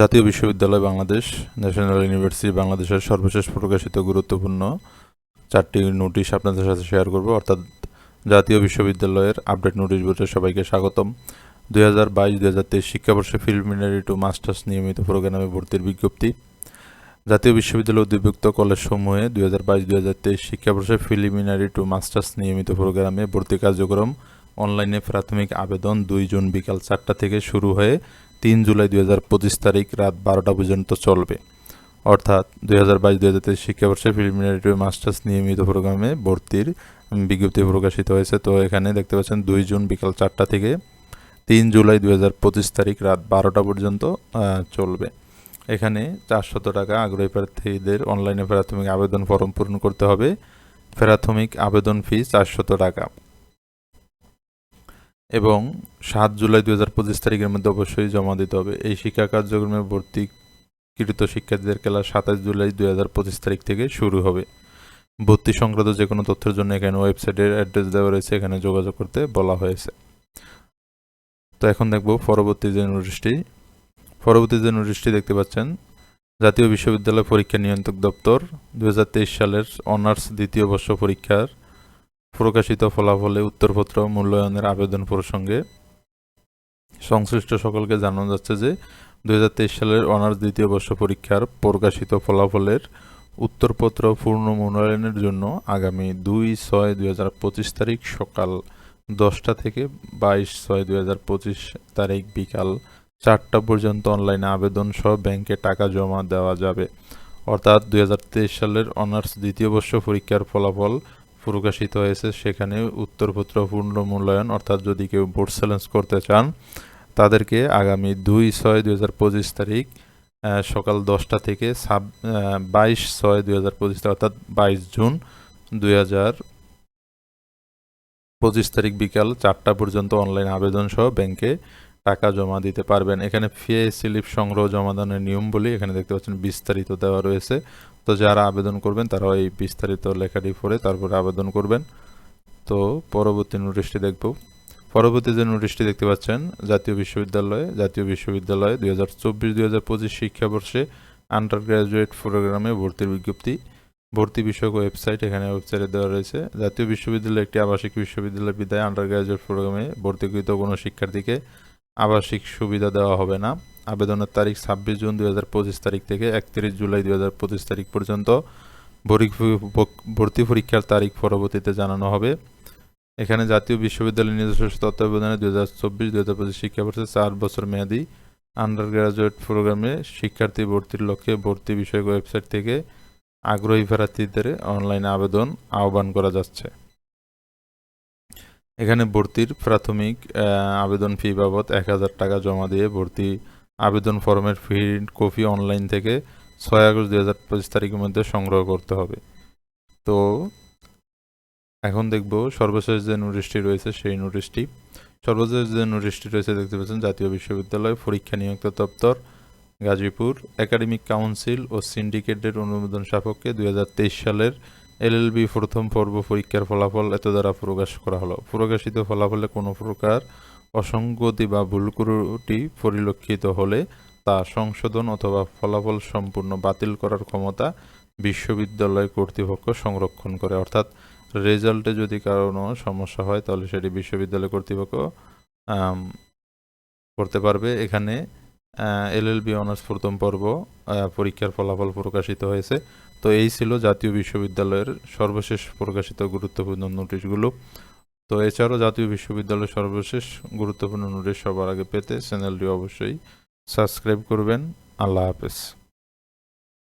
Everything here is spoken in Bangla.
জাতীয় বিশ্ববিদ্যালয় বাংলাদেশ ন্যাশনাল ইউনিভার্সিটি বাংলাদেশের সর্বশেষ প্রকাশিত গুরুত্বপূর্ণ চারটি নোটিশ আপনাদের সাথে শেয়ার করব। অর্থাৎ জাতীয় বিশ্ববিদ্যালয়ের আপডেট নোটিশ বোর্ডে সবাইকে স্বাগতম। দুই হাজার বাইশ, দুই হাজার তেইশ শিক্ষাবর্ষে প্রিলিমিনারি টু মাস্টার্স নিয়মিত প্রোগ্রামে ভর্তির বিজ্ঞপ্তি। জাতীয় বিশ্ববিদ্যালয় অধিভুক্ত কলেজসমূহে দুই হাজার বাইশ, দুই হাজার তেইশ শিক্ষাবর্ষে প্রিলিমিনারি টু মাস্টার্স নিয়মিত প্রোগ্রামে ভর্তি কার্যক্রম অনলাইনে প্রাথমিক আবেদন দুই জুন বিকাল চারটা থেকে শুরু হয়ে তিন জুলাই দুই হাজার পঁচিশ তারিখ রাত বারোটা পর্যন্ত চলবে। অর্থাৎ দুই হাজার বাইশ, দুই হাজার তেইশ শিক্ষাবর্ষে প্রিলিমিনারি মাস্টার্স নিয়মিত প্রোগ্রামে ভর্তির বিজ্ঞপ্তি প্রকাশিত হয়েছে। তো এখানে দেখতে পাচ্ছেন দুই জুন বিকাল চারটা থেকে তিন জুলাই দুই হাজার পঁচিশ তারিখ রাত বারোটা পর্যন্ত চলবে। এখানে চারশত টাকা আগ্রহী প্রার্থীদের অনলাইনে প্রাথমিক আবেদন ফর্ম পূরণ করতে হবে। প্রাথমিক আবেদন ফি চারশত টাকা। এবং সাত জুলাই দু হাজার পঁচিশ তারিখের মধ্যে অবশ্যই জমা দিতে হবে। এই শিক্ষা কার্যক্রমে ভর্তিকৃত শিক্ষার্থীদের খেলা সাতাশ জুলাই দু হাজার পঁচিশ তারিখ থেকে শুরু হবে। ভর্তি সংক্রান্ত যে কোনো তথ্যের জন্য এখানে ওয়েবসাইটের অ্যাড্রেস দেওয়া রয়েছে, এখানে যোগাযোগ করতে বলা হয়েছে। তো এখন দেখব পরবর্তী যে নোটিশটি। পরবর্তী যে নোটিশটি দেখতে পাচ্ছেন, জাতীয় বিশ্ববিদ্যালয় পরীক্ষা নিয়ন্ত্রক দপ্তর দু হাজার তেইশ সালের অনার্স দ্বিতীয় বর্ষ পরীক্ষার প্রকাশিত ফলাফলে উত্তরপত্র মূল্যায়নের আবেদন প্রসঙ্গে সংশ্লিষ্ট সকলকে জানানো যাচ্ছে যে দুই সালের অনার্স দ্বিতীয় বর্ষ পরীক্ষার প্রকাশিত ফলাফলের উত্তরপত্র পূর্ণ মূল্যায়নের জন্য আগামী দুই ছয় দুই তারিখ সকাল দশটা থেকে বাইশ ছয় দুই হাজার পঁচিশ তারিখ বিকাল চারটা পর্যন্ত অনলাইনে আবেদন সহ ব্যাংকে টাকা জমা দেওয়া যাবে। অর্থাৎ দুই হাজার তেইশ সালের অনার্স দ্বিতীয় বর্ষ পরীক্ষার ফলাফল প্রকাশিত হয়েছে, সেখানে উত্তরপত্র পূর্ণ মূল্যায়ন, অর্থাৎ যদি কেউ বোর্ড চ্যালেঞ্জ করতে চান, তাদেরকে আগামী দুই ছয় দুই হাজার পঁচিশ তারিখ সকাল দশটা থেকে সাব বাইশ ছয় দুই হাজার পঁচিশ অর্থাৎ বাইশ জুন দুই হাজার পঁচিশ তারিখ বিকাল চারটা পর্যন্ত অনলাইন আবেদন সহ ব্যাংকে টাকা জমা দিতে পারবেন। এখানে ফি স্লিপ সংগ্রহ জমাদানের নিয়ম বলি এখানে দেখতে পাচ্ছেন বিস্তারিত দেওয়া রয়েছে। তো যারা আবেদন করবেন তারা এই বিস্তারিত লেখাটি পড়ে তারপরে আবেদন করবেন। তো পরবর্তী নোটিশটি দেখব। পরবর্তী যে নোটিশটি দেখতে পাচ্ছেন, জাতীয় বিশ্ববিদ্যালয়ে জাতীয় বিশ্ববিদ্যালয়ে দুই হাজার চব্বিশ দুই হাজার পঁচিশ শিক্ষাবর্ষে আন্ডার গ্র্যাজুয়েট প্রোগ্রামে ভর্তির বিজ্ঞপ্তি। ভর্তি বিষয়ক ওয়েবসাইট এখানে ওয়েবসাইটে দেওয়া রয়েছে। জাতীয় বিশ্ববিদ্যালয় একটি আবাসিক বিশ্ববিদ্যালয় বিদায় আন্ডার গ্র্যাজুয়েট প্রোগ্রামে ভর্তিকৃত কোনো শিক্ষার্থীকে আবাসিক সুবিধা দেওয়া হবে না। আবেদনের তারিখ ছাব্বিশ জুন দুই হাজার পঁচিশ তারিখ থেকে একত্রিশ জুলাই দুই হাজার পঁচিশ তারিখ পর্যন্ত ভরি- ভর্তি পরীক্ষার তারিখ পরবর্তীতে জানানো হবে। এখানে জাতীয় বিশ্ববিদ্যালয় নিজস্ব তত্ত্বাবধানে দুই হাজার চব্বিশ দুই হাজার পঁচিশ শিক্ষাবর্ষে চার বছর মেয়াদী আন্ডার গ্রাজুয়েট প্রোগ্রামে শিক্ষার্থী ভর্তির লক্ষ্যে ভর্তি বিষয়ক ওয়েবসাইট থেকে আগ্রহী প্রার্থীদের অনলাইনে আবেদন আহ্বান করা যাচ্ছে। এখানে ভর্তির প্রাথমিক আবেদন ফি বাবদ এক হাজার টাকা জমা দিয়ে ভর্তি আবেদন ফর্মের ফি কপি অনলাইন থেকে ছয় আগস্ট দুই হাজার পঁচিশ তারিখের মধ্যে সংগ্রহ করতে হবে। তো এখন দেখব সর্বশেষ যে নোটিশটি রয়েছে সেই নোটিশটি সর্বশেষ যে নোটিশটি রয়েছে দেখতে পাচ্ছেন, জাতীয় বিশ্ববিদ্যালয় পরীক্ষা নিয়োক্ত দপ্তর, গাজীপুর একাডেমিক কাউন্সিল ও সিন্ডিকেটের অনুমোদন সাপেক্ষে দুই সালের এলএলবি প্রথম পর্ব পরীক্ষার ফলাফল এত দ্বারা প্রকাশ করা হলো। প্রকাশিত ফলাফলে কোনো প্রকার অসঙ্গতি বা ভুল ত্রুটি পরিলক্ষিত হলে তা সংশোধন অথবা ফলাফল সম্পূর্ণ বাতিল করার ক্ষমতা বিশ্ববিদ্যালয় কর্তৃপক্ষ সংরক্ষণ করে। অর্থাৎ রেজাল্টে যদি কারও সমস্যা হয়, তাহলে সেটি বিশ্ববিদ্যালয় কর্তৃপক্ষ করতে পারবে। এখানে এলএলবি অনার্স প্রথম পর্ব পরীক্ষার ফলাফল প্রকাশিত হয়েছে। তো এই ছিল জাতীয় বিশ্ববিদ্যালয়ের সর্বশেষ প্রকাশিত গুরুত্বপূর্ণ নোটিশগুলো। তো এছাড়াও জাতীয় বিশ্ববিদ্যালয়ের সর্বশেষ গুরুত্বপূর্ণ নোটিশ সবার আগে পেতে চ্যানেলটি অবশ্যই সাবস্ক্রাইব করবেন। আল্লাহ হাফেজ।